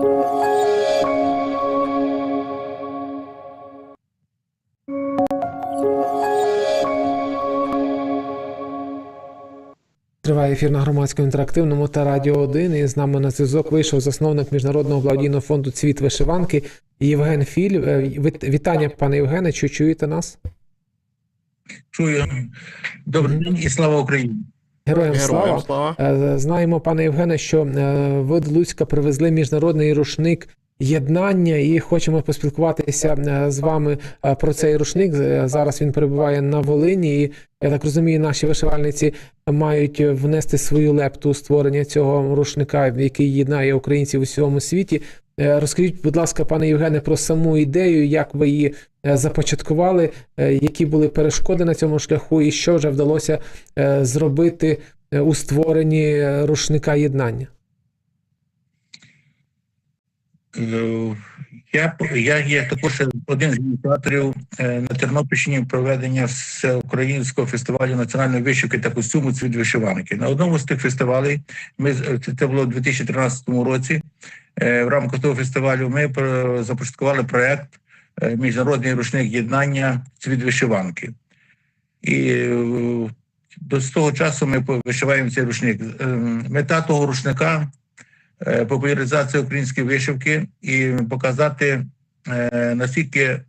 Триває ефір на громадському інтерактивному та радіо 1. І з нами на зв'язок вийшов засновник міжнародного благодійного фонду Цвіт вишиванки Євген Філь. Е, Вітання, пане Євгене. Чи чуєте нас? Чую. Добрий день і слава Україні. Героям. Героям слава. Е, Знаємо, пане Євгене, що е, ви до Луцька привезли міжнародний рушник єднання і хочемо поспілкуватися е, з вами про цей рушник. Зараз він перебуває на Волині. І я так розумію, наші вишивальниці мають внести свою лепту у створення цього рушника, який єднає українців у всьому світі. Е, Розкажіть, будь ласка, пане Євгене, про саму ідею, як ви її е, започаткували, е, які були перешкоди на цьому шляху, і що вже вдалося зробити у створенні рушника єднання. Е, Я, я є також один з ініціаторів на Тернопільщині проведення всеукраїнського фестивалю національної вишивки та костюму «Цвіт вишиванки. На одному з тих фестивалей, ми це було у 2013 році. Е, В рамках того фестивалю ми започаткували проект е, Міжнародний рушник єднання «Цвіт вишиванки. І е, до з того часу ми вишиваємо цей рушник. Мета того рушника популяризація української вишивки і показати наскільки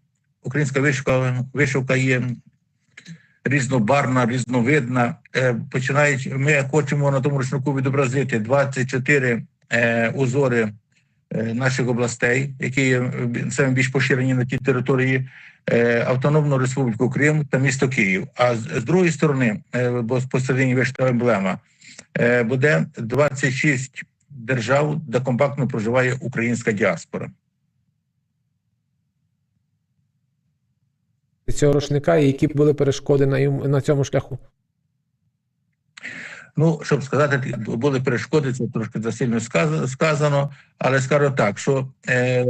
українська вишивка, вишивка є різнобарна, різновидна. Починаючи, ми хочемо на тому рушнику відобразити 24 е, узори наших областей, які є е, саме більш поширені на тій території. е, Автономну Республіку Крим та місто Київ. А з, другої сторони, е, бо посередині вишита емблема, е, буде 26 держав, де компактно проживає українська діаспора. Цього рушника, і які були перешкоди на, на цьому шляху. Ну, щоб сказати, були перешкоди, це трошки засильно сказ- сказано, але скажу так, що е,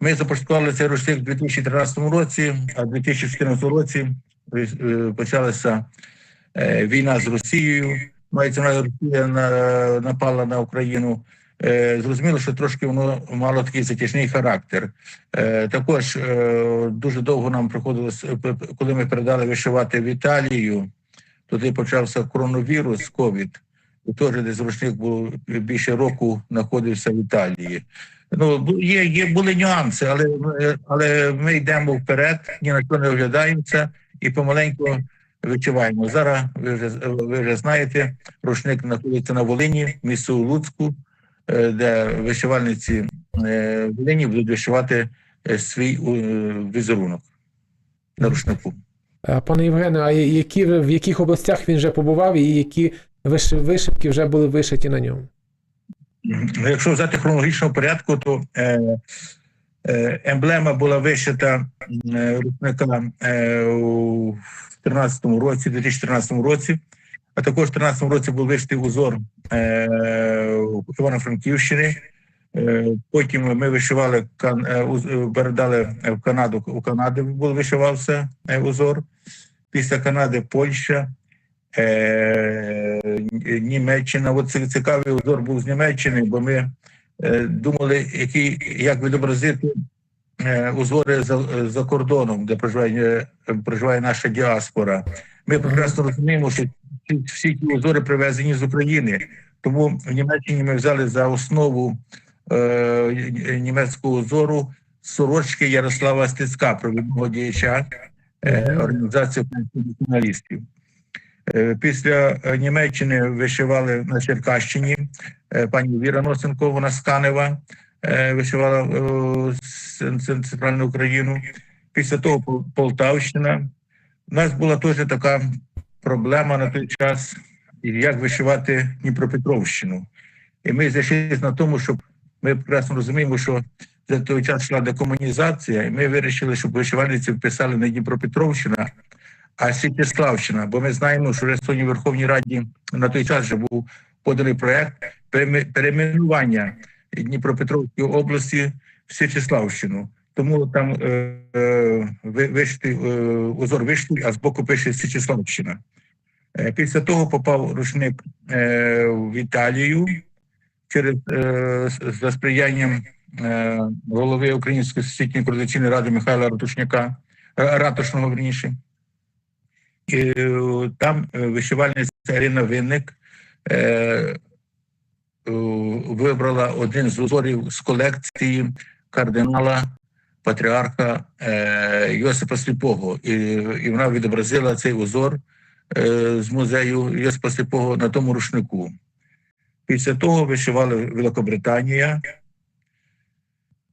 ми започаткували цей рушник у 2013 році, а в 2014 році е, почалася е, війна з Росією. Мається Росія на, напала на Україну. Е, зрозуміло, що трошки воно мало такий затяжний характер. Е, також е, дуже довго нам приходилось, е, коли ми передали вишивати в Італію. Тоді почався коронавірус, ковід, теж десь рушник був більше року знаходився в Італії. Ну є, є були нюанси, але але ми йдемо вперед, ні на що не оглядаємося і помаленьку вичуваємо. Зараз ви вже ви вже знаєте, рушник знаходиться на Волині, місто Луцьку, е, де вишивальниці е, Волині будуть вишивати е, свій візерунок на рушнику. Е, Пане Євгене, а які, в яких областях він вже побував і які вишивки вже були вишиті на ньому? Ну, Якщо взяти хронологічного порядку, то е, е, емблема була вишита рушника у 2013 році, 2014 році, а також в 2013 році був вишитий узор Івано-Франківщини. Потім ми вишивали передали в Канаду. У Канаді був вишивався узор. Після Канади Польща, е, Німеччина. От це цікавий узор був з Німеччини, бо ми е, думали, які, як відобразити е, узори за, за кордоном, де проживає, е, проживає наша діаспора. Ми прекрасно розуміємо, що всі ті узори привезені з України. Тому в Німеччині ми взяли за основу е, німецького узору сорочки Ярослава Стецька, провідного діяча е, Мгм. націоналістів. Е, Після е, Німеччини вишивали на Черкащині пані Віра Носенко, вона з Канева, вишивала центральну Україну. Після того Полтавщина. У нас була теж така проблема на той час, як вишивати Дніпропетровщину. І ми зайшлися на тому, щоб ми прекрасно розуміємо, що за той час йшла декомунізація, і ми вирішили, щоб вишивальниці вписали не Дніпропетровщина, а Січеславщина. Бо ми знаємо, що вже в Верховній Раді на той час вже був поданий проект перейменування Дніпропетровської області в Січеславщину. Тому там е, е, ви- вишитий е, узор вишитий, а збоку пише Січеславщина. Е, Після того попав рушник е, в Італію. через е, за сприянням голови Української всесвітньої координаційної ради Михайла Ратушняка, е, Ратушного верніше. І е, там е, вишивальниця Ірина Винник е, е, вибрала один з узорів з колекції кардинала патріарха е, Йосипа Сліпого. І, і вона відобразила цей узор е, з музею Йосипа Сліпого на тому рушнику. Після того вишивали Великобританія.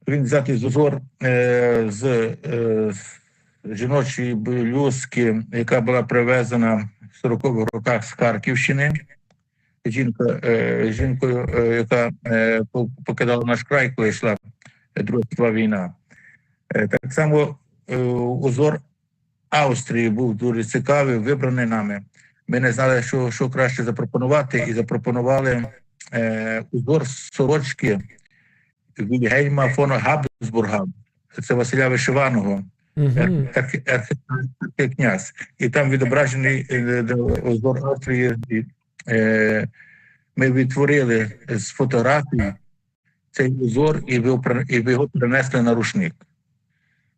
Він взятий з узор е, з, е, жіночої блюзки, яка була привезена в 40-х роках з Харківщини. Жінка, е, жінкою, е, яка е, покидала наш край, коли йшла Друга війна. Е, так само е, узор Австрії був дуже цікавий, вибраний нами. Ми не знали, що, що краще запропонувати, і запропонували е, узор сорочки Вільгельма фон Габсбурга. Це Василя Вишиваного, Угу. архікнязь. І там відображений е, де узор Австрії. Е, Ми відтворили з фотографій цей узор і ви- його перенесли на рушник.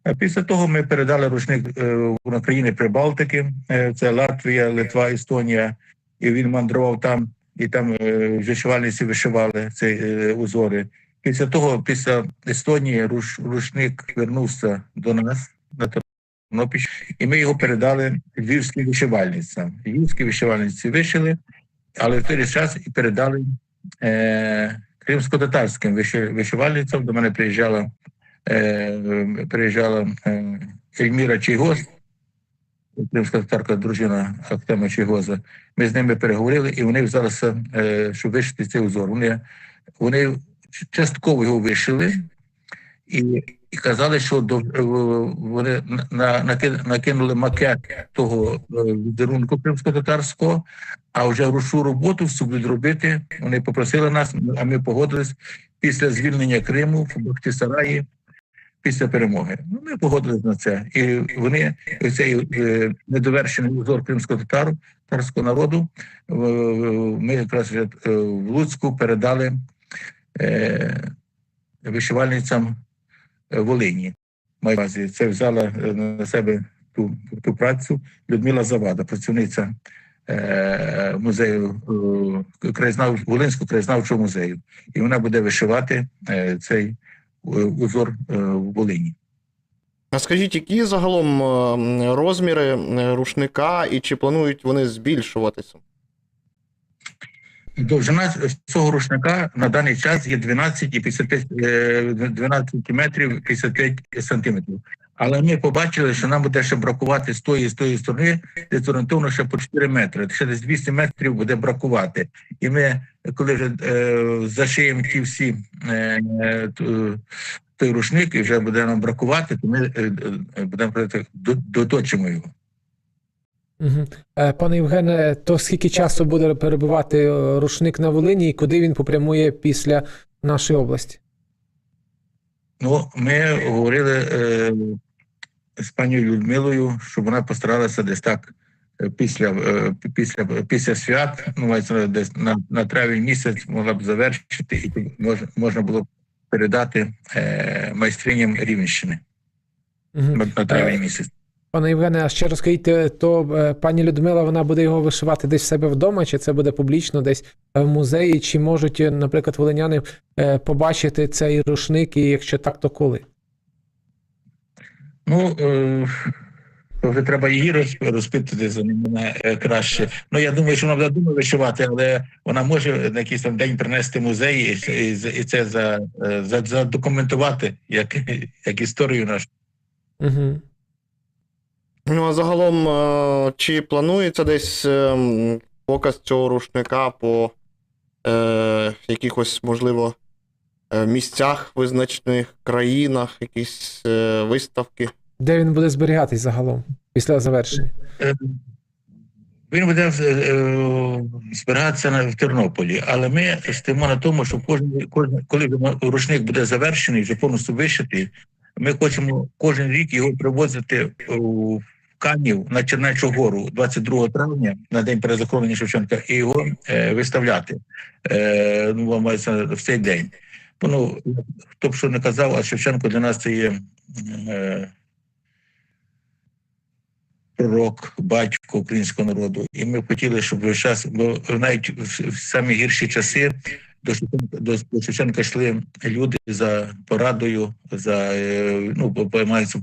А після того ми передали рушник е, на країни Прибалтики, е, це Латвія, Литва, Естонія, і він мандрував там, і там е, вишивальниці вишивали ці е, узори. Після того, після Естонії, руш, рушник вернувся до нас на Тернопільщину, і ми його передали львівським вишивальницям. Львівські вишивальниці вишили, але в той час і передали е, кримсько-татарським вишивальницям. До мене приїжджала е, приїжджала е, Ельміра Чийгоз, кримська татарка дружина Ахтема Чийгоза. Ми з ними переговорили, і вони взялися, е, щоб вишити цей узор. Вони, вони частково його вишили і, і казали, що до, е, вони на, на, накинули макет того е, візерунку кримсько-татарського, а вже рушу роботу всю будуть. Вони попросили нас, а ми погодились після звільнення Криму в Бахтисараї після перемоги. Ну, ми погодились на це. І вони цей е, недовершений узор кримського татару, татарського народу. Ми якраз в Луцьку передали вишивальницям е, Волині. Це взяла е, на себе ту, ту працю Людмила Завада, працівниця е, музею е, краєзнав, Волинського краєзнавчого музею. І вона буде вишивати е, цей е, узор е, в Волині. А скажіть, які загалом е, розміри е, рушника і чи планують вони збільшуватися? Довжина цього рушника на даний час є 12 і 55, е, 12 метрів 55 сантиметрів. Але ми побачили, що нам буде ще бракувати з тої з тої сторони, десь орієнтовно ще по 4 метри. Ще десь 200 метрів буде бракувати. І ми, коли вже е, зашиємо ті всі е, той рушник, і вже буде нам бракувати, то ми е, е, будемо доточимо його. Угу. Пане Євгене, то скільки часу буде перебувати е, рушник на Волині і куди він попрямує після нашої області? Ну, ми говорили е, з пані Людмилою, щоб вона постаралася десь так е, після, е, після, після свят, ну, десь на, на травень місяць могла б завершити, і можна, можна було б передати е, майстриням Рівненщини Угу. на травень місяць. Пане Євгене, а ще розкажіть, е, то е, пані Людмила вона буде його вишивати десь в себе вдома, чи це буде публічно десь е, в музеї, чи можуть, наприклад, волиняни побачити цей рушник, і якщо так, то коли? Ну, то вже треба її роз- розпитати за мене краще. Ну, я думаю, що вона буде думати вишивати, але вона може на якийсь там день принести музей і, це за, за, задокументувати як, як історію нашу. Угу. Ну а загалом, е, чи планується десь е, показ цього рушника по е, якихось, можливо, е, місцях визначених країнах, якісь е, виставки? Де він буде зберігатись загалом після завершення? Він буде збиратися в Тернополі, але ми стоїмо на тому, що кожен, кожен коли рушник буде завершений, вже повністю вишитий, ми хочемо кожен рік його привозити у Канів на Чернечу гору 22 травня на день перезахоронення Шевченка і його е, виставляти. Е, ну, мається в цей день. Бо, Ну, хто б що не казав, а Шевченко для нас це є е, пророк, батько українського народу. І ми хотіли, щоб весь час, бо навіть в самі гірші часи до Шевченка, до, Шевченка йшли люди за порадою, за е, ну,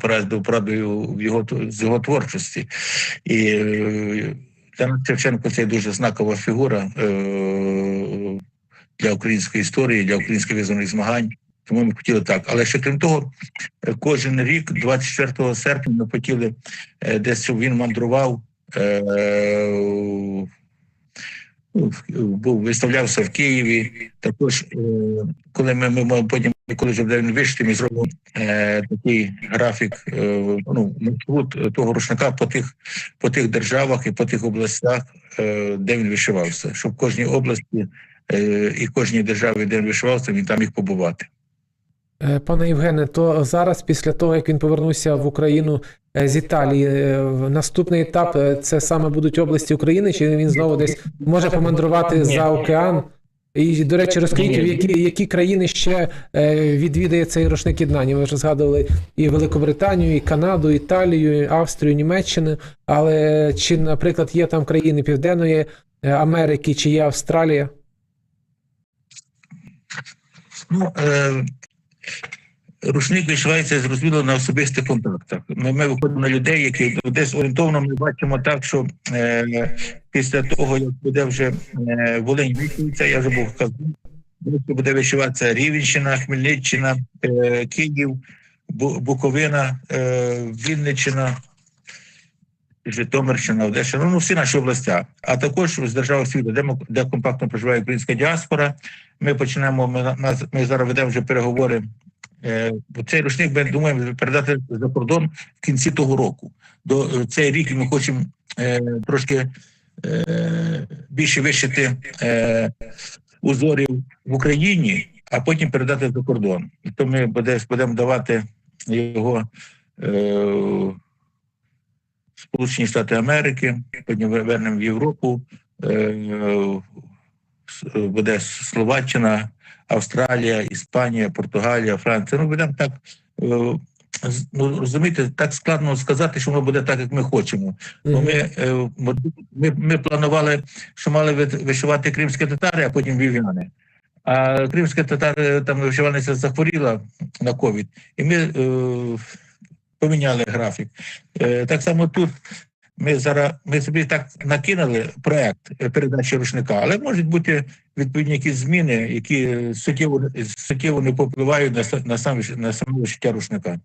пораду порадою в його з його творчості. І е, для нас Шевченко це дуже знакова фігура е, для української історії, для українських визвольних змагань. Тому ми хотіли так. Але ще крім того, е, кожен рік, 24 серпня, ми хотіли е, десь, щоб він мандрував. Ну, був виставлявся в Києві. Також, е, коли ми, ми, потім, коли вже він вишити, ми зробимо е, такий графік, е, ну, маршрут того рушника по тих, по тих державах і по тих областях, е, де він вишивався, щоб в кожній області і кожній державі, де він вишивався, він там міг побувати. Е, Пане Євгене, то зараз, після того, як він повернувся в Україну е, з Італії, е, наступний етап це саме будуть області України, чи він знову десь може помандрувати за океан? І, до речі, розкажіть, в які, які країни ще відвідає цей рушник єднання? Ви вже згадували і Великобританію, і Канаду, Італію, і Австрію, Німеччину. Але чи, наприклад, є там країни Південної Америки, чи є Австралія? Ну, е, рушник вишивається зрозуміло на особистих контактах. Ми, ми виходимо на людей, які десь орієнтовно ми бачимо так, що е, після того, як буде вже е, Волинь вишивається, я вже був казав, буде вишиватися Рівенщина, Хмельниччина, е, Київ, Буковина, е, Вінниччина. Житомирщина, Одещина, ну всі наші області, а також з держав світу, де, де компактно проживає українська діаспора. Ми почнемо. Ми, на- нас, ми зараз ведемо вже переговори. Е, цей рушник ми думаємо передати за кордон в кінці того року. До е, цей рік ми хочемо е, трошки більше вишити узорів в Україні, а потім передати за кордон. І то ми буде, будемо давати його. Сполучені Штати Америки, потім вернемо в Європу, буде Словаччина, Австралія, Іспанія, Португалія, Франція. Ну, будемо так. е, Ну, розумієте, так складно сказати, що воно буде так, як ми хочемо. Бо ми, е, ми, ми планували, що мали вишивати кримські татари, а потім вів'яни. А кримська татари там вишивальниця захворіла на ковід, і ми е, поміняли графік. Е, так само тут ми зараз ми собі так накинули проект передачі рушника, але можуть бути відповідні якісь зміни, які суттєво суттєво не попливають на, на саме на саме вишиття рушника.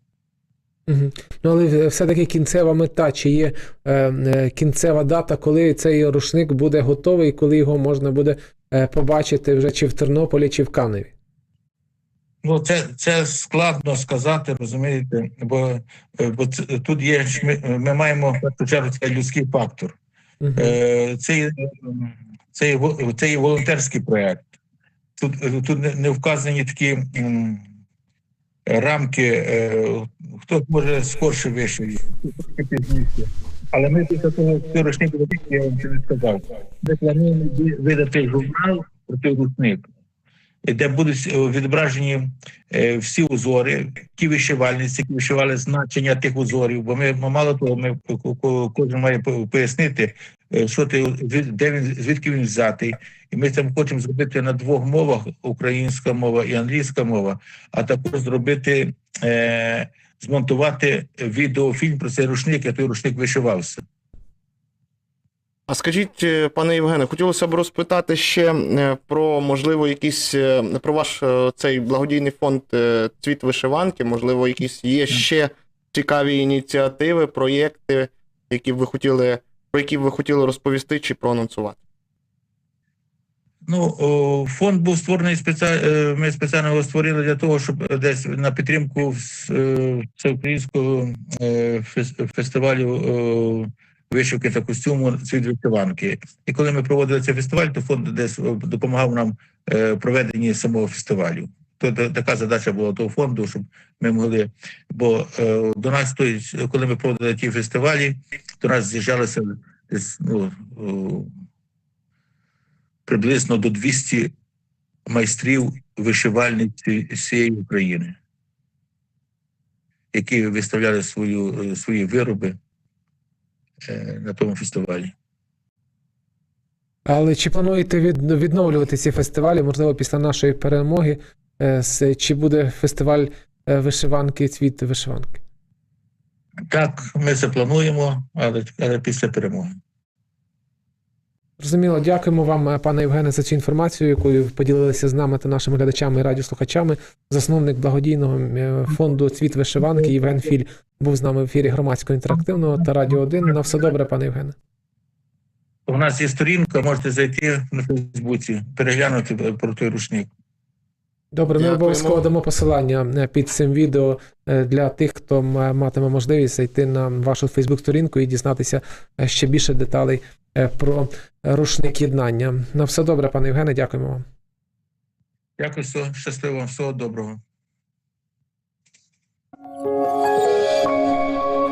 Мгм. Ну, але все-таки кінцева мета, чи є е, е, кінцева дата, коли цей рушник буде готовий, коли його можна буде е, побачити вже чи в Тернополі, чи в Каневі? Ну, це, це складно сказати, розумієте, бо, е, бо це, тут є ми, ми маємо чергу це людський фактор. Е, Це, це, це є волонтерський проект. Тут, тут не, вказані такі рамки, е, хто може скорше вишиє, пізніше. Але ми після того цього я вам ще не сказав, ми плануємо видати журнал про цей рушник, де будуть е, відображені е, всі узори, ті вишивальниці, які вишивали значення тих узорів. Бо ми мало того, ми ко- ко- кожен має пояснити, е, що ти де він звідки він взятий. І ми це хочемо зробити на двох мовах: українська мова і англійська мова, а також зробити змонтувати відеофільм про цей рушник, як той рушник вишивався. А скажіть, е, пане Євгене, хотілося б розпитати ще е, про можливо якісь е, про ваш цей благодійний фонд Цвіт вишиванки. Можливо, якісь є ще цікаві ініціативи, проєкти, які б ви хотіли, про які б ви хотіли розповісти чи проанонсувати. Ну, фонд був створений спеціально. Ми спеціально його створили для того, щоб десь на підтримку вс- всеукраїнського фестивалю вишивки та костюму «Цвіт вишиванки. І коли ми проводили цей фестиваль, то фонд десь е, допомагав нам е, проведенні самого фестивалю. то, така задача була того фонду, щоб ми могли. Бо е, до нас, той, коли ми проводили ті фестивалі, до нас з'їжджалися ну, приблизно до 200 майстрів вишивальниць всієї України, які виставляли свою, е, свої вироби на тому фестивалі. Але чи плануєте від, відновлювати ці фестивалі, можливо, після нашої перемоги? Е, Чи буде фестиваль е, вишиванки, цвіт вишиванки? Так, ми це плануємо, але, але після перемоги. Зрозуміло, дякуємо вам, е, пане Євгене, за цю інформацію, якою ви поділилися з нами та нашими глядачами і радіослухачами. Засновник благодійного е, фонду Цвіт вишиванки Євген Філь був з нами в ефірі громадського інтерактивного та Радіо 1. На все добре, пане Євгене. У нас є сторінка, можете зайти на Фейсбуці, переглянути е, про той рушник. Добре, ми обов'язково дамо посилання під цим відео для тих, хто матиме можливість зайти на вашу Фейсбук-сторінку і дізнатися ще більше деталей про рушник єднання. На все добре, пане Євгене, дякуємо вам. Дякую, все, щасливо, всього доброго.